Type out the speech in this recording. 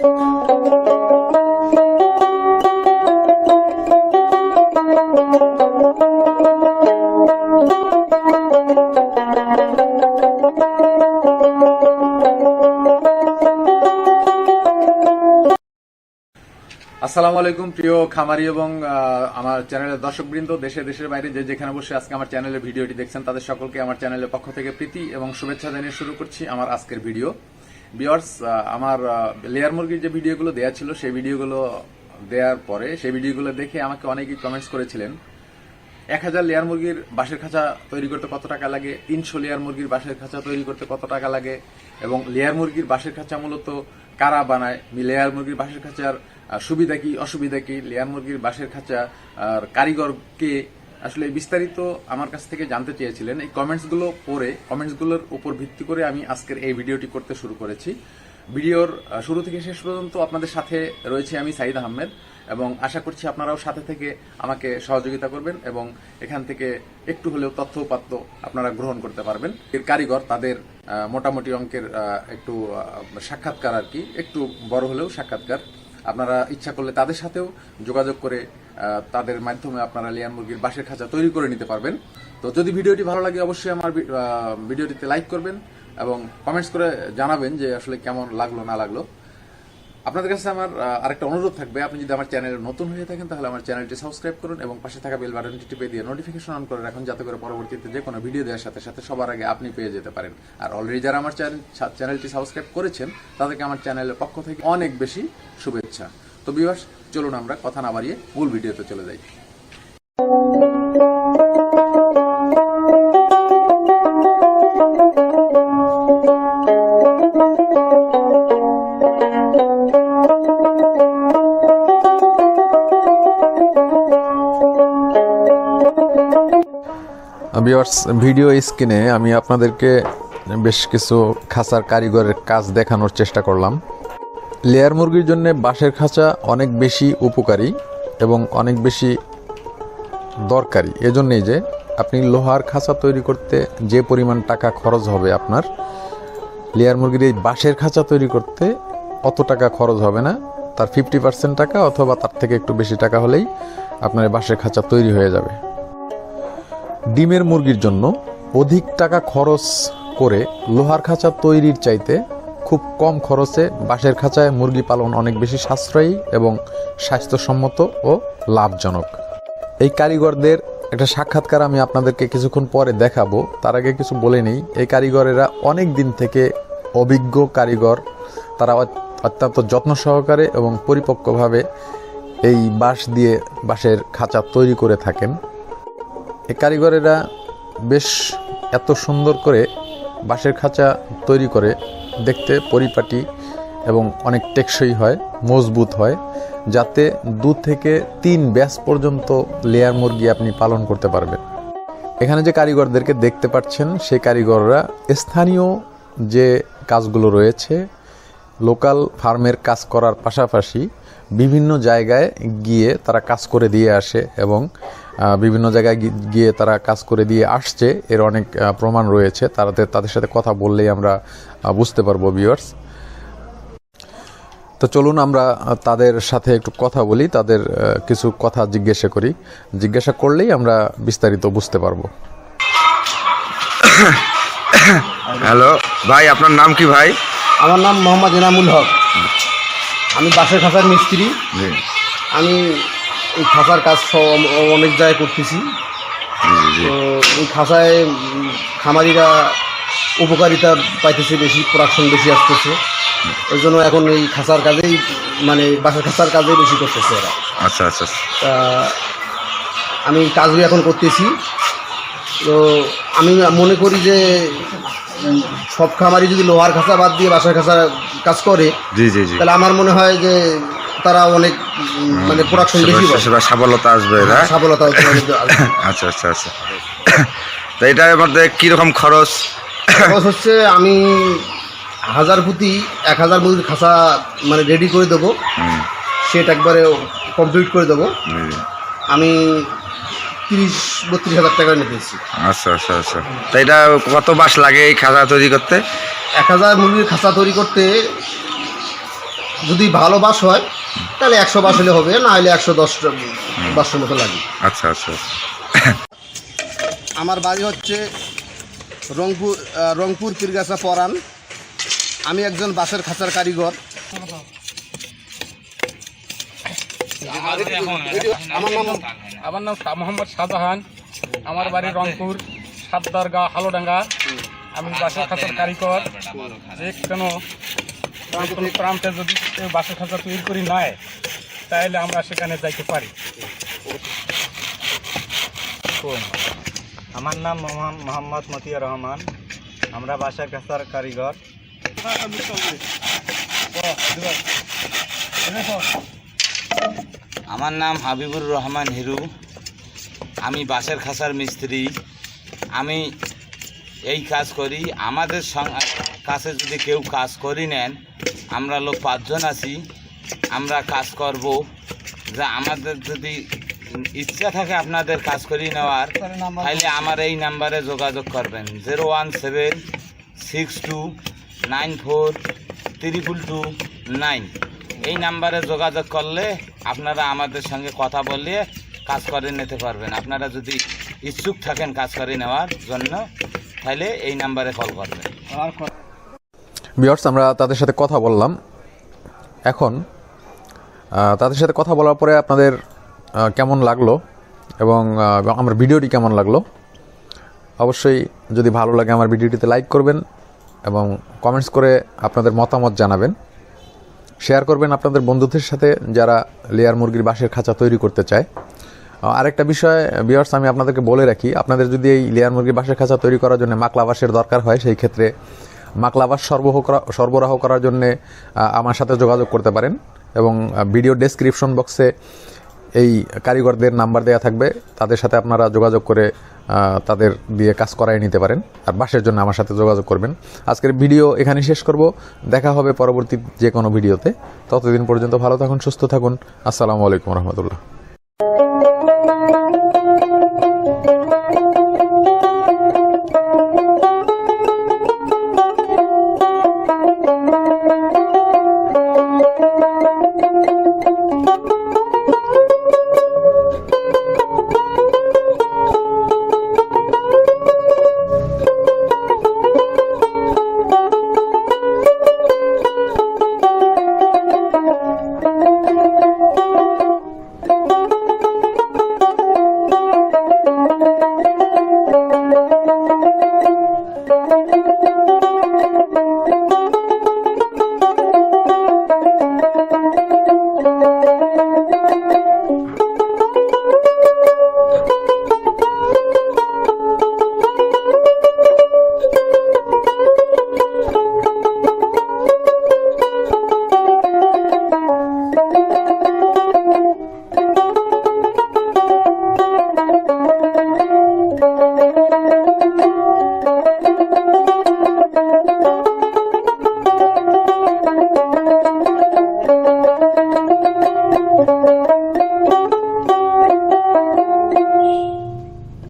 আসসালামু আলাইকুম, প্রিয় খামারি এবং আমার চ্যানেলের দর্শকবৃন্দ, দেশে দেশের বাইরে যে যেখানে বসে আজকে আমার চ্যানেলের ভিডিওটি দেখছেন, তাদের সকলকে আমার চ্যানেলের পক্ষ থেকে প্রীতি এবং শুভেচ্ছা জানিয়ে শুরু করছি আমার আজকের ভিডিও। বিয়ার্স আমার লেয়ার মুরগির যে ভিডিওগুলো দেওয়া ছিল, সেই ভিডিওগুলো দেওয়ার পরে সেই ভিডিওগুলো দেখে আমাকে অনেকেই কমেন্টস করেছিলেন। এক হাজার লেয়ার মুরগির বাঁশের খাঁচা তৈরি করতে কত টাকা লাগে? তিনশো লেয়ার মুরগির বাঁশের খাঁচা তৈরি করতে কত টাকা লাগে? এবং লেয়ার মুরগির বাঁশের খাঁচা মূলত কারা বানায়? লেয়ার মুরগির বাঁশের খাঁচার সুবিধা কি, অসুবিধা কি? লেয়ার মুরগির বাঁশের খাঁচা আর কারিগর কে আসলে বিস্তারিত আমার কাছ থেকে জানতে চেয়েছিলেন। এই কমেন্টসগুলো পড়ে কমেন্টসগুলোর উপর ভিত্তি করে আমি আজকের এই ভিডিওটি করতে শুরু করেছি। ভিডিওর শুরু থেকে শেষ পর্যন্ত আপনাদের সাথে রয়েছে আমি সাইদ আহমেদ এবং আশা করছি আপনারাও সাথে থেকে আমাকে সহযোগিতা করবেন এবং এখান থেকে একটু হলেও তথ্য উপাত্ত আপনারা গ্রহণ করতে পারবেন। এর কারিগর তাদের মোটামুটি অঙ্কের একটু সাক্ষাৎকার আর কি। একটু বড় হলেও সাক্ষাৎকার। আপনারা ইচ্ছা করলে তাদের সাথেও যোগাযোগ করে তাদের মাধ্যমে আপনারা লিয়ান মুরগির বাঁশের খাঁচা তৈরি করে নিতে পারবেন। তো যদি ভিডিওটি ভালো লাগে, অবশ্যই আমার ভিডিওটিতে লাইক করবেন এবং কমেন্টস করে জানাবেন যে আসলে কেমন লাগল, না লাগল। আপনাদের কাছে আমার আরেকটা অনুরোধ থাকবে। আপনি যদি আমার চ্যানেলে নতুন হয়ে থাকেন, তাহলে আমার চ্যানেলটি সাবস্ক্রাইব করুন এবং পাশে থাকা বেল বাটনটি টিপে দিয়ে নোটিফিকেশন অন করে রাখুন, যাতে করে পরবর্তীতে যে কোনো ভিডিও দেওয়ার সাথে সাথে সবার আগে আপনি পেয়ে যেতে পারেন। আর অলরেডি যারা আমার চ্যানেল চ্যানেলটি সাবস্ক্রাইব করেছেন, তাদেরকে আমার চ্যানেলের পক্ষ থেকে অনেক বেশি শুভেচ্ছা। তো বিবাস চলুন আমরা কথা না বাড়িয়ে মূল ভিডিওতে চলে যাই। ভিউয়ার্স ভিডিও স্ক্রিনে আমি আপনাদেরকে বেশ কিছু খাঁচার কারিগরের কাজ দেখানোর চেষ্টা করলাম। লেয়ার মুরগির জন্য বাঁশের খাঁচা অনেক বেশি উপকারী এবং অনেক বেশি দরকারি। এজন্যই যে আপনি লোহার খাঁচা তৈরি করতে যে পরিমাণ টাকা খরচ হবে আপনার, লেয়ার মুরগির এই বাঁশের খাঁচা তৈরি করতে অত টাকা খরচ হবে না। তার ফিফটি পার্সেন্ট টাকা অথবা তার থেকে একটু বেশি টাকা হলেই আপনার বাঁশের খাঁচা তৈরি হয়ে যাবে। ডিমের মুরগির জন্য অধিক টাকা খরচ করে লোহার খাঁচা তৈরির চাইতে খুব কম খরচে বাঁশের খাঁচায় মুরগি পালন অনেক বেশি সাশ্রয়ী এবং স্বাস্থ্যসম্মত ও লাভজনক। এই কারিগরদের একটা সাক্ষাৎকার আমি আপনাদেরকে কিছুক্ষণ পরে দেখাবো। তার আগে কিছু বলে নেই। এই কারিগরেরা অনেক দিন থেকে অভিজ্ঞ কারিগর। তারা অত্যন্ত যত্ন সহকারে এবং পরিপক্কভাবে এই বাঁশ দিয়ে বাঁশের খাঁচা তৈরি করে থাকেন। এই কারিগরেরা বেশ এত সুন্দর করে বাঁশের খাঁচা তৈরি করে। দেখতে পরিপাটি এবং অনেক টেকসই হয়, মজবুত হয়, যাতে দু থেকে তিন ব্যাস পর্যন্ত লেয়ার মুরগি আপনি পালন করতে পারবেন। এখানে যে কারিগরদেরকে দেখতে পাচ্ছেন, সেই কারিগররা স্থানীয় যে কাজগুলো রয়েছে, লোকাল ফার্মের কাজ করার পাশাপাশি বিভিন্ন জায়গায় গিয়ে তারা কাজ করে দিয়ে আসে এবং বিভিন্ন জায়গায় গিয়ে তারা কাজ করে দিয়ে আসছে। এর অনেক প্রমাণ রয়েছে। তাদের তাদের সাথে কথা বললেই আমরা বুঝতে পারব ভিউয়ার্স তো চলুন আমরা তাদের সাথে একটু কথা বলি। তাদের কিছু কথা জিজ্ঞাসা করি। জিজ্ঞাসা করলেই আমরা বিস্তারিত বুঝতে পারব। হ্যালো ভাই আপনার নাম কি ভাই? আমার নাম মোহাম্মদ এনামুল হক। আমি বাসের খাঁচার মিস্ত্রি। আমি এই খাঁচার কাজ সব অনেক জায়গায় করতেছি। তো এই খাঁচায় খামারিরা উপকারিতা পাইতেছে বেশি প্রোডাকশন বেশি আসতেছে। ওই জন্য এখন এই খাঁচার কাজেই মানে বাসার খাঁচার কাজেই বেশি করতেছে ওরা আচ্ছা আচ্ছা তা আমি কাজও এখন করতেছি। তো আমি মনে করি যে সব খামারি যদি লোহার খাঁচা বাদ দিয়ে বাসার খাঁচা কাজ করে জি জি জি। তাহলে আমার মনে হয় যে তারা অনেক মানে প্রোডাকশন বেশি সেবা সফলতা আসবে না সফলতা আসবে। আচ্ছা আচ্ছা আচ্ছা। তো এটার মধ্যে কীরকম খরচ? খরচ হচ্ছে আমি হাজার প্রতি এক হাজার মুরগির খাঁচা মানে রেডি করে দেবো। সেট একবারে কমপ্লিট করে দেবো। আমি তিরিশ বত্রিশ হাজার টাকা নিতেছি আচ্ছা আচ্ছা আচ্ছা। তো এটা কত মাস লাগে এই খাতা তৈরি করতে? এক হাজার মুরগির খাঁচা তৈরি করতে যদি ভালো বাস হয় তাহলে একশো বাস হলে হবে না হলে একশো দশ বাসের মতো লাগে। আচ্ছা আচ্ছা আচ্ছা। আমার বাড়ি হচ্ছে রংপুর রংপুর পীরগাছা পরান। আমি একজন বাঁশের খাঁচার কারিগর। আমার নাম আমার নাম শাহ মোহাম্মদ শাহজাহান। আমার বাড়ি রংপুর সাতদারগা হালোডাঙ্গা। আমি বাসার খাঁচার কারিগর। যে কোনো প্রান্তে যদি কেউ খাঁচা তৈরি করি নেয়, তাহলে আমরা সেখানে যাইতে পারি। আমার নাম মোহাম্মদ মতিয়া রহমান। আমরা বাসা কাছার কারিগর। আমার নাম হাবিবুর রহমান হিরু। আমি বাসের খাসার মিস্ত্রি। আমি এই কাজ করি। আমাদের কাছে যদি কেউ কাজ করি নেন, আমরা লোক পাঁচজন আছি, আমরা কাজ করব। যা আমাদের যদি ইচ্ছা থাকে আপনাদের কাজ করি নেওয়ার, তাহলে আমার এই নাম্বারে যোগাযোগ করবেন। Zero one seven six two nine four triple two nine. এই নাম্বারে যোগাযোগ করলে আপনারা আমাদের সঙ্গে কথা বললে কাজ করে নিতে পারবেন। আপনারা যদি ইচ্ছুক থাকেন কাজ করে নেওয়ার জন্য। তাহলে এই নাম্বারে কল করবেন। বিয়ার্স আমরা তাদের সাথে কথা বললাম। এখন তাদের সাথে কথা বলার পরে আপনাদের কেমন লাগল এবং আমার ভিডিওটি কেমন লাগল? অবশ্যই যদি ভালো লাগে আমার ভিডিওটিতে লাইক করবেন এবং কমেন্টস করে আপনাদের মতামত জানাবেন। শেয়ার করবেন আপনাদের বন্ধুদের সাথে যারা লেয়ার মুরগির বাঁশের খাঁচা তৈরি করতে চায়। আরেকটা বিষয় বিয়ার্স আমি আপনাদেরকে বলে রাখি, আপনাদের যদি এই লেয়ার মুরগির বাঁশের খাঁচা তৈরি করার জন্য মাকলা বাঁশের দরকার হয়, সেই ক্ষেত্রে মাকলা বাঁশ সরবরাহ করা, সরবরাহ করার জন্য আমার সাথে যোগাযোগ করতে পারেন এবং ভিডিও ডেসক্রিপশন বক্সে এই কারিগরদের নাম্বার দেওয়া থাকবে। তাদের সাথে আপনারা যোগাযোগ করে তাদের দিয়ে কাজ করাই নিতে পারেন আর বাসের জন্য আমার সাথে যোগাযোগ করবেন। আজকের ভিডিও এখানে শেষ করব। দেখা হবে পরবর্তী যে কোনো ভিডিওতে ততদিন পর্যন্ত ভালো থাকুন, সুস্থ থাকুন। আসসালামু আলাইকুম রহমতুল্লাহ।